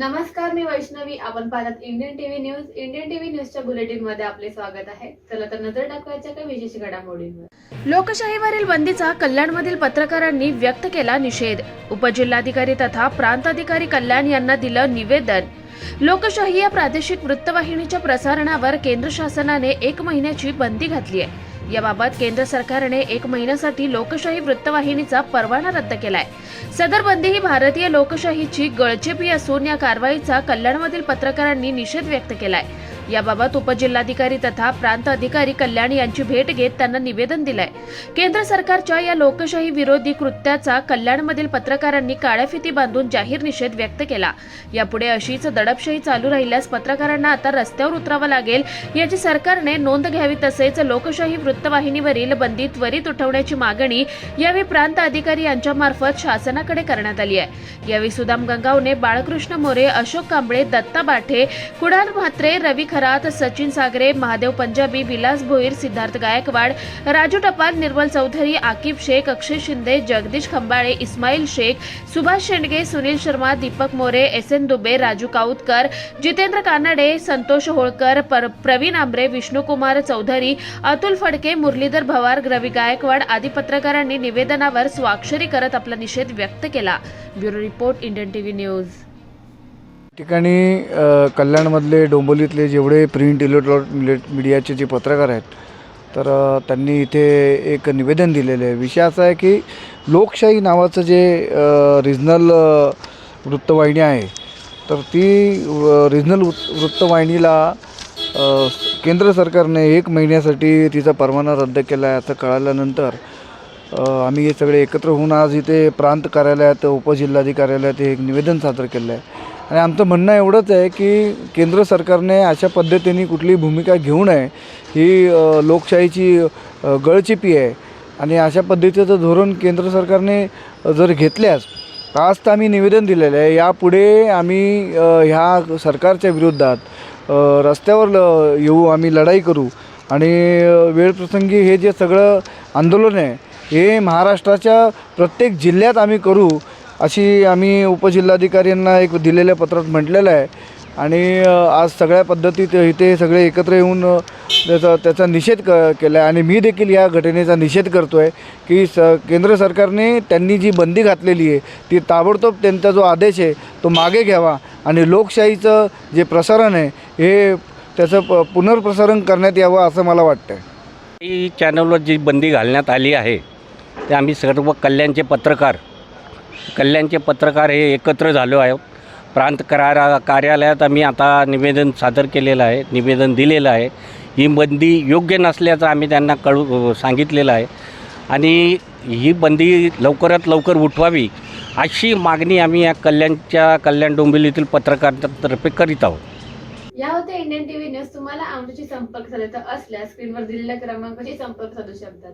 नमस्कार मी वैष्णवी. आपण पाहतात Indian TV news Indian TV न्यूजच्या बुलेटिनमध्ये आपले स्वागत आहे. चला तर नजर टाकवायच्या काही विशेष घडामोडींवर. लोकशाहीवरील बंदीचा कल्याणमधील पत्रकारांनी व्यक्त केला निषेध. उपजिल्हाधिकारी तथा प्रांताधिकारी कल्याण यांना दिलं निवेदन. लोकशाही या प्रादेशिक वृत्तवाहिनीच्या प्रसारणावर केंद्र शासनाने एक महिन्याची बंदी घातली आहे. याबाबत केंद्र सरकारने एक महिन्यासाठी लोकशाही वृत्तवाहिनीचा परवाना रद्द केलाय. सदर बंदी ही भारतीय लोकशाहीची गळचेपी असून या कारवाईचा कल्याणमधील पत्रकारांनी निषेध व्यक्त केलाय. याबाबत उपजिल्हाधिकारी तथा प्रांत अधिकारी कल्याण यांची भेट घेत त्यांना निवेदन दिलंय. केंद्र सरकारच्या या लोकशाही विरोधी कृत्याचा कल्याणमधील पत्रकारांनी काळ्या फिती बांधून जाहीर निषेध व्यक्त केला. यापुढे अशीच दडपशाही चालू राहिल्यास पत्रकारांना आता रस्त्यावर उतरावं लागेल याची सरकारने नोंद घ्यावी तसेच लोकशाही वृत्तवाहिनीवरील बंदी त्वरित उठवण्याची मागणी यावेळी प्रांत अधिकारी यांच्या मार्फत शासनाकडे करण्यात आली आहे. यावेळी सुदाम गंगावने बाळकृष्ण मोरे अशोक कांबळे दत्ता बाठे कुडाल म्हात्रे रवी खरात सचिन सागरे महादेव पंजाबी विलास भोईर सिद्धार्थ गायकवाड राजू टपाल निर्मल चौधरी आकिब शेख अक्षय शिंदे जगदीश खंबाळे इस्माईल शेख सुभाष शेंडगे सुनील शर्मा दीपक मोरे एस एन दुबे राजू काऊतकर जितेंद्र कानडे संतोष होळकर पर- प्रवीण आंबरे विष्णुकुमार चौधरी अतुल फडके मुरलीधर भवार रवी गायकवाड आदी पत्रकारांनी निवेदनावर स्वाक्षरी करत आपला निषेध व्यक्त केला. Bureau report Indian TV news. ठिकाणी कल्याणमधले डोंबोलीतले जेवढे प्रिंट इलेक्ट्रॉनिक मीडियाचे जे पत्रकार आहेत तर त्यांनी इथे एक निवेदन दिलेलं आहे. विषय असा आहे की लोकशाही नावाचं जे रिजनल वृत्तवाहिनी आहे तर ती रिजनल वृत्तवाहिनीला केंद्र सरकारने एक महिन्यासाठी तिचा परवाना रद्द केला आहे असं कळाल्यानंतर आम्ही हे सगळे एकत्र होऊन आज इथे प्रांत कार्यालयात उपजिल्हाधिकारी कार्यालयात हे एक निवेदन सादर केलं आहे आणि आमचं म्हणणं एवढंच आहे की केंद्र सरकारने अशा पद्धतीने कुठली भूमिका घेऊ नये. ही लोकशाहीची गळचिपी आहे. आणि अशा पद्धतीचं धोरण केंद्र सरकारने जर घेतल्यास आज तर आम्ही निवेदन दिलेलं आहे. यापुढे आम्ही ह्या सरकारच्या विरोधात रस्त्यावर ल- येऊ आम्ही लढाई करू. आणि वेळप्रसंगी हे जे सगळं आंदोलन आहे हे महाराष्ट्राच्या प्रत्येक जिल्ह्यात आम्ही करू. अशी आम्ही उपजिल्हाधिकाऱ्यांना एक दिलेल्या पत्रात म्हटलेलं आहे. आणि आज सगळ्या पद्धतीत इथे सगळे एकत्र येऊन त्याचा त्याचा निषेध क केला आहे आणि मी देखील या घटनेचा निषेध करतो आहे की स केंद्र सरकारने त्यांनी जी बंदी घातलेली आहे ती ताबडतोब त्यांचा जो आदेश आहे तो मागे घ्यावा. आणि लोकशाहीचं जे प्रसारण आहे हे त्याचं प पुनर्प्रसारण करण्यात यावं असं मला वाटतं आहे ही चॅनलवर जी बंदी घालण्यात आली आहे ते आम्ही सर्व कल्याणचे पत्रकार कल्याणचे पत्रकार हे एकत्र झालो आहे. प्रांत करारा कार्यालयात आम्ही आता निवेदन सादर केलेलं आहे निवेदन दिलेलं आहे. ही बंदी योग्य नसल्याचं आम्ही त्यांना कळू सांगितलेलं आहे. आणि ही बंदी लवकरात लवकर उठवावी अशी मागणी आम्ही या कल्याणच्या कल्याण डोंबिवलीतील पत्रकारांतर्फे करीत आहोत. या होत्या इंडियन टीव्ही न्यूज. तुम्हाला आमच्याशी संपर्क साधायचा असल्यास स्क्रीनवर दिलेल्या क्रमांकाशी संपर्क साधू शकतात.